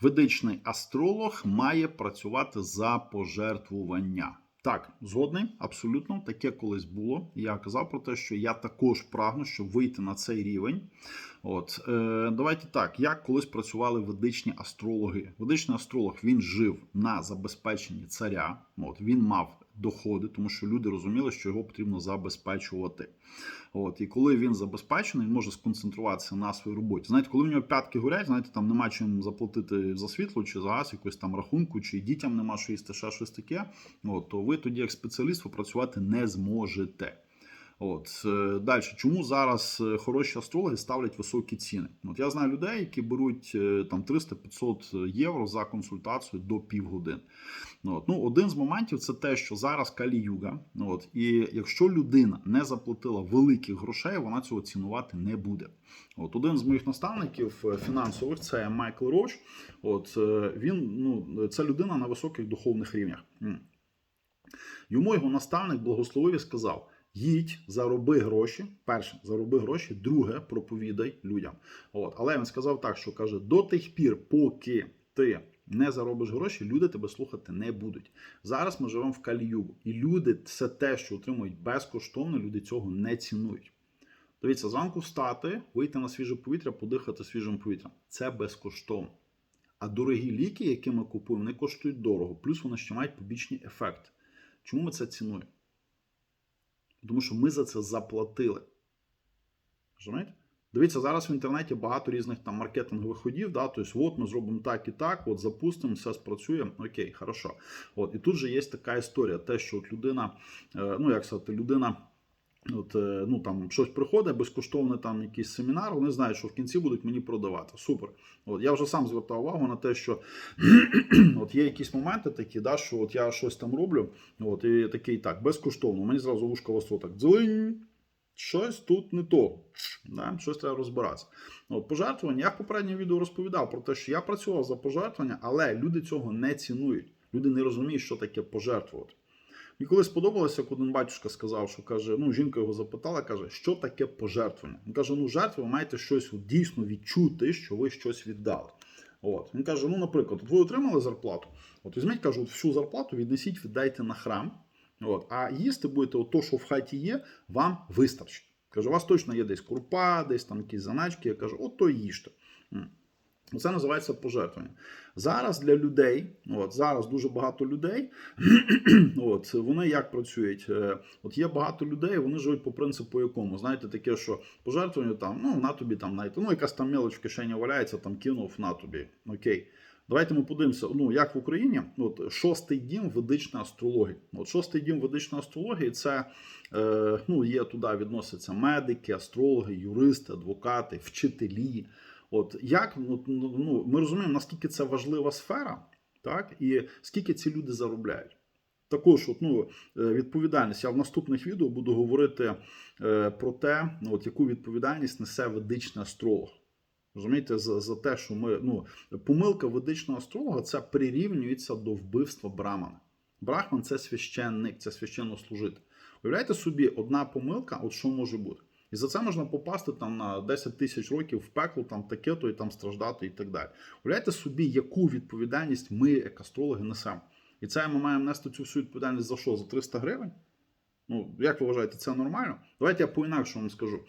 Ведичний астролог має працювати за пожертвування. Так, згодний, абсолютно таке колись було. Я казав про те, що я також прагну, щоб вийти на цей рівень. От е, давайте так, як колись працювали ведичні астрологи. Ведичний астролог він жив на забезпеченні царя. От він мав доходи, тому що люди розуміли, що його потрібно забезпечувати. От і коли він забезпечений, він може сконцентруватися на своїй роботі. Знаєте, коли в нього п'ятки горять, знаєте, там нема чим заплатити за світло чи за газ, якусь там рахунку, чи дітям нема що їсти, ще щось таке. От то ви тоді, як спеціаліст, працювати не зможете. От е, далі, чому зараз е, хороші астрологи ставлять високі ціни? От я знаю людей, які беруть е, там 300-500 євро за консультацію до півгодин. От. Ну, один з моментів це те, що зараз каліюга. От, і якщо людина не заплатила великих грошей, вона цього цінувати не буде. От один з моїх наставників фінансових це Майкл Роч. От він ну це людина на високих духовних рівнях. Йому його наставник благословив і сказав. Їдь, зароби гроші. Перше, зароби гроші, друге, проповідай людям. От, але він сказав так, що каже: до тих пір, поки ти не заробиш гроші, люди тебе слухати не будуть. Зараз ми живемо в каліюгу, і люди все те, що отримують безкоштовно, люди цього не цінують. Дивіться, зранку встати, вийти на свіже повітря, подихати свіжим повітрям. Це безкоштовно. А дорогі ліки, які ми купуємо, не коштують дорого. Плюс вони ще мають побічні ефекти. Чому ми це цінуємо? Тому що ми за це заплатили. Розумієте? Дивіться, зараз в інтернеті багато різних там маркетингових ходів. Да? Тобто, от ми зробимо так і так, от запустимо, все спрацює. Окей, хорошо. От, і тут же є така історія, те, що от людина, е, ну як сказати, людина. От, е, ну там щось приходить, безкоштовний там якийсь семінар, вони знають, що в кінці будуть мені продавати. Супер. От я вже сам звертав увагу на те, що от є якісь моменти такі, да, що от я щось там роблю, от і такий так, безкоштовно. Мені зразу вушка востро так дзинь, щось тут не то. Да, щось треба розбиратися. От пожертвування. Я в попередньому відео розповідав про те, що я працював за пожертвування, але люди цього не цінують. Люди не розуміють, що таке пожертвувати. І коли сподобалося, як один батюшка сказав, що каже, ну жінка його запитала, каже, що таке пожертвування. Він каже: ну, жертви ви маєте щось дійсно відчути, що ви щось віддали. От він каже: ну, наприклад, ви отримали зарплату. От візьміть, кажу, всю зарплату віднесіть, віддайте на храм. От, а їсти будете, от то, що в хаті є, вам вистачить. Каже, у вас точно є десь крупа, десь там якісь заначки. Я кажу, от то їжте. Це називається пожертвування. Зараз для людей, от зараз дуже багато людей, от вони як працюють? Е, От є багато людей, вони живуть по принципу якому. Знаєте, таке, що пожертвування там, ну на тобі там знаєте, ну якась там мелоч в кишені валяється, там кинув на тобі. Окей. Давайте ми подивимося, ну як в Україні, от шостий дім ведичної астрології. От шостий дім ведичної астрології це е, ну, є туди відносяться медики, астрологи, юристи, адвокати, вчителі. От як ну, ну, ми розуміємо, наскільки це важлива сфера, так і скільки ці люди заробляють. Також, от, ну, відповідальність. Я в наступних відео буду говорити е, про те, от яку відповідальність несе ведичний астролог. Розумієте, за, за те, що ми ну, помилка ведичного астролога це прирівнюється до вбивства Брамана. Брахман це священник, це священнослужитель. Уявляєте собі, одна помилка, от що може бути. І за це можна попасти там на 10 тисяч років в пекло, там таке-то і там страждати і так далі. Уявляєте собі, яку відповідальність ми, як астрологи, несемо. І це ми маємо нести цю всю відповідальність за що? За 300 гривень? Ну, як ви вважаєте, це нормально? Давайте я по-інакшому скажу.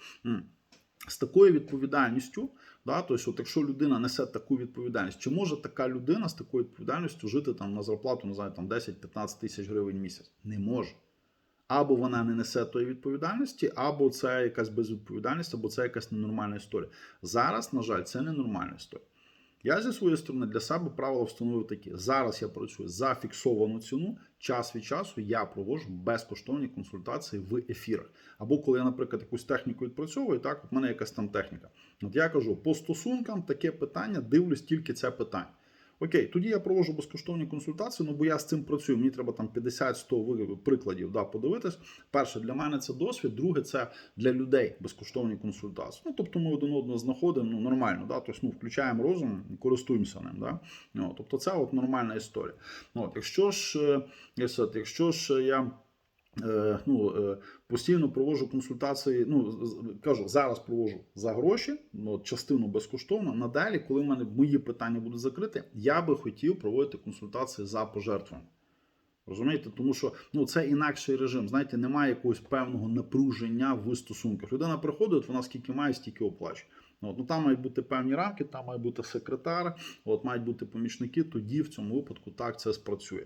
З такою відповідальністю, да, тобто, от якщо людина несе таку відповідальність, чи може така людина з такою відповідальністю жити там на зарплату, не там 10-15 тисяч гривень в місяць? Не може. Або вона не несе тої відповідальності, або це якась безвідповідальність, або це якась ненормальна історія. Зараз, на жаль, це ненормальна історія. Я зі своєї сторони для себе правила встановив такі: зараз я працюю за фіксовану ціну. Час від часу я проводжу безкоштовні консультації в ефірах. Або коли я, наприклад, якусь техніку відпрацьовую, так от мене якась там техніка. От я кажу, по стосункам таке питання, дивлюсь тільки це питання. Окей, тоді я проводжу безкоштовні консультації, ну бо я з цим працюю. Мені треба там 50-100 прикладів да, подивитись. Перше, для мене це досвід, друге, це для людей безкоштовні консультації. Ну, тобто ми один одного знаходимо ну, нормально, да, тобто ну, включаємо розум і користуємося ним. Да? Ну, Тобто це от нормальна історія. Ну, от, Якщо ж, якщо ж я. Е, ну, е, постійно проводжу консультації. Ну, кажу, зараз проводжу за гроші, ну, частину безкоштовно. Надалі, коли в мене мої питання будуть закриті, я би хотів проводити консультації за пожертвами. Розумієте, тому що ну це інакший режим. Знаєте, немає якогось певного напруження в стосунках. Людина приходить, вона скільки має, стільки оплачує. От, ну там мають бути певні рамки, там має бути секретар, от мають бути помічники. Тоді в цьому випадку так це спрацює.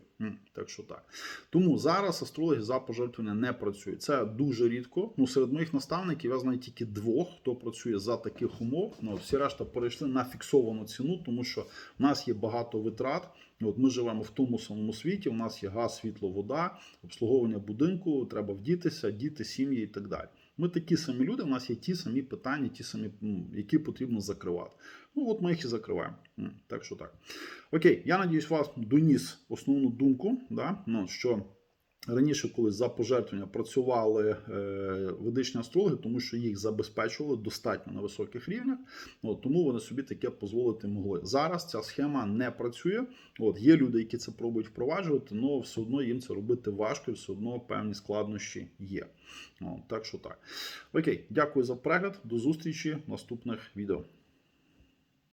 Так що так. Тому зараз астрологи за пожертвування не працюють. Це дуже рідко. Ну серед моїх наставників я знаю тільки двох, хто працює за таких умов. Ну всі решта перейшли на фіксовану ціну, тому що в нас є багато витрат. От ми живемо в тому самому світі. У нас є газ, світло, вода, обслуговування будинку, треба вдітися, діти, сім'ї і так далі. Ми такі самі люди. У нас є ті самі питання, ті самі, які потрібно закривати. Ну от ми їх і закриваємо. Так що так. Окей, я надіюсь, вас доніс основну думку, да? ну, що. Раніше, коли за пожертвування працювали е, ведичні астрологи, тому що їх забезпечували достатньо на високих рівнях, от, тому вони собі таке дозволити могли. Зараз ця схема не працює. От, є люди, які це пробують впроваджувати, але все одно їм це робити важко, і все одно певні складнощі є. От, так що так. Окей, дякую за перегляд. До зустрічі в наступних відео.